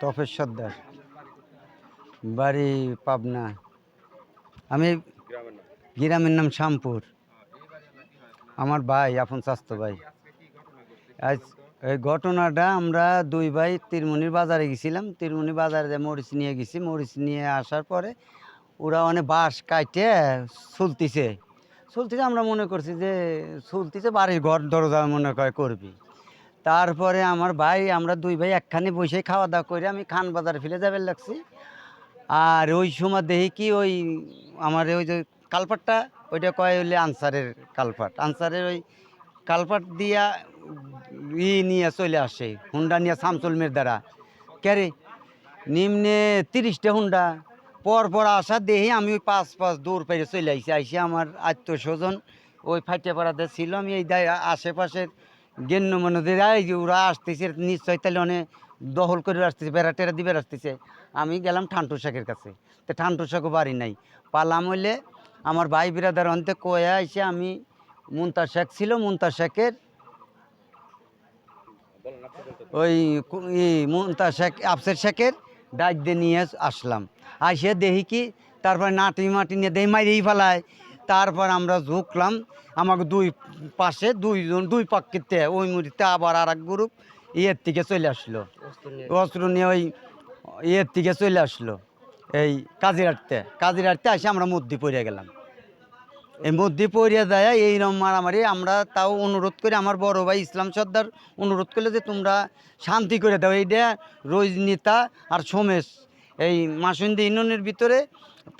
তপেশ সর্দার। বাড়ি পাবনা। আমি গ্রামের নাম শ্যামপুর। আমার ভাই, আপন স্বাস্থ্য ভাই। আজ এই ঘটনাটা আমরা দুই ভাই তিরমুনির বাজারে গেছিলাম। তিরমুনি বাজারে মরিচ নিয়ে গেছি, মরিচ নিয়ে আসার পরে ওরা অনেক বাঁশ কাটে চলতিছে চলতিছে আমরা মনে করছি যে চলতিছে বাড়ির ঘর দরজা মনে করে করবি। তারপরে আমার ভাই, আমরা দুই ভাই একখানে বসে খাওয়া দাওয়া করে আমি খান বাজার ফেলে যাবে লাগছি। আর ওই সময় দেখি কি ওই আমার ওই যে কালপাটটা, ওইটা কয় হইলে আনসারের কালপাট। আনসারের ওই কালপাট দিয়া ই নিয়ে চলে আসে, হুন্ডা নিয়ে শামসুল মের দ্বারা। ক্যারে নিম্নে তিরিশটা হুন্ডা। পর পর আসা দেখি আমি ওই পাঁচ পাঁচ দূর পেরে চলে আইসি আইসি আমার আত্মীয় স্বজন ওই ফাইটে পাড়াতে ছিল। আমি এই আশেপাশের গেন্য মনে দিয়ে এই যে ওরা আসতেছে, নিশ্চয় তাহলে অনেক দখল করে আসতেছে বেড়া টেরা দিবে আসতেছে আমি গেলাম ঠান্টু শেখের কাছে। তো ঠান্টু শেখও বাড়ি নাই। পালাম হইলে আমার ভাই বিরাদার অন্তে কয়ে এসে আমি মুন্তা শেখ ছিল মুন্তা শেখের ওই কু- ই মুন্তা শেখ আফসের শেখের ডাক দিয়ে নিয়ে আসলাম। আসে দেখি কি, তারপর নাটি মাটি নিয়ে দেই মাইরেই ফেলায়। তারপর আমরা ঝুঁকলাম আমাকে দুই পাশে দুইজন দুই পাক্ষিতে ওই মুড়িতে আবার আর এক গ্রুপ ইয়ের থেকে চলে আসলো। অস্ত্র নিয়ে। ওই ইয়ের থেকে চলে আসলো এই কাজিরাটতে। কাজিরাটতে এসে আমরা মধ্যে পড়ে গেলাম। এই মধ্যে পড়িয়া যায় এইরকম মারামারি আমরা তাও অনুরোধ করে আমার বড় ভাই ইসলাম সর্দার অনুরোধ করলে যে তোমরা শান্তি করে দাও। এইটা রজনীতা আর সোমেশ এই মাসুন্দি ইউনিয়নের ভিতরে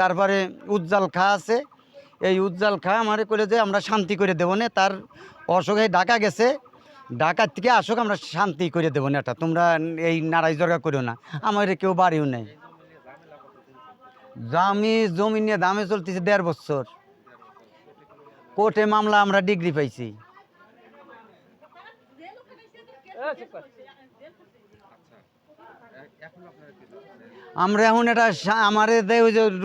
তারপরে উজ্জ্বল খা আছে এই উজ্জ্বল খা, আমারে করে যে আমরা শান্তি করে দেবো না। তার এই ঢাকা গেছে। ঢাকার থেকে আসুক, আমরা শান্তি করে দেবো না এটা। তোমরা এই নারাই জর্গা করো না। আমার কেউ বাড়িও নেই। দামি জমি নিয়ে দামে চলতেছে দেড় বছর। কোর্টে মামলা আমরা ডিগ্রি পাইছি। আমরা এখন এটা আমার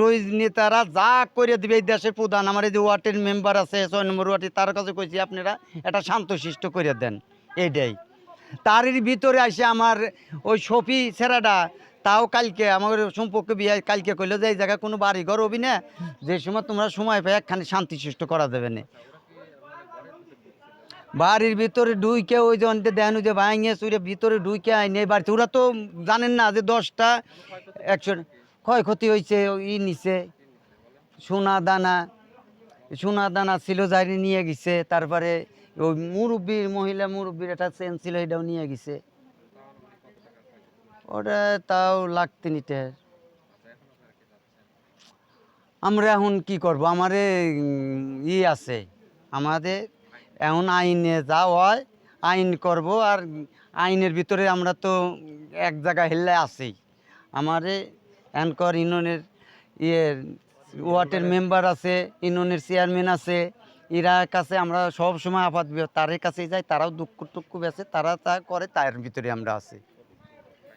রইজ নেতারা যা করে দিবে এই দেশের প্রধান, আমার যে ওয়ার্ডের মেম্বার আছে, ছয় নম্বর ওয়ার্ডে, তার কাছে কইছি, আপনারা এটা শান্তশিষ্ট করে দেন। এইটাই। তারই ভিতরে আসে আমার ওই সফি ছেড়াটা তাও কালকে আমার সম্পর্কে বিয়ে কালকে কইলো যে, এই জায়গায় কোনো বাড়ি ঘর হবি না? যে সময় তোমরা সময় পাই একখানি শান্তি শান্তিশিষ্ট করা দেবে না। বাড়ির ভিতরে ঢুইকে ওই যে দেন যে ভাঙে চুরে ভিতরে ঢুইকে আইনে বাড়িতে। ওরা তো জানেন না যে দশটা, একশো ক্ষয়ক্ষতি হয়েছে ই নিছে, সোনা দানা সোনা দানা ছিল যাই নিয়ে গেছে। তারপরে ওই মুরব্বীর, মহিলা মুরব্বীর একটা চেন ছিল এটাও নিয়ে গেছে। ওটা তাও লাগতে নিতে। আমরা এখন কি করব? আমারে ই আছে। আমাদের এখন আইনে যা হয়, আইন করব আর আইনের ভিতরে আমরা তো এক জায়গায় হেললে আছি আমার অ্যানকর ইউনিয়নের ইয়ে ওয়ার্ডের মেম্বার আছে, ইউনিয়নের চেয়ারম্যান আছে, এরা কাছে আমরা সব সময় আপাত তারের কাছে যাই, তারাও দুঃখ টুক্ষু বেছে, তারা তা করে তার ভিতরে আমরা আছি।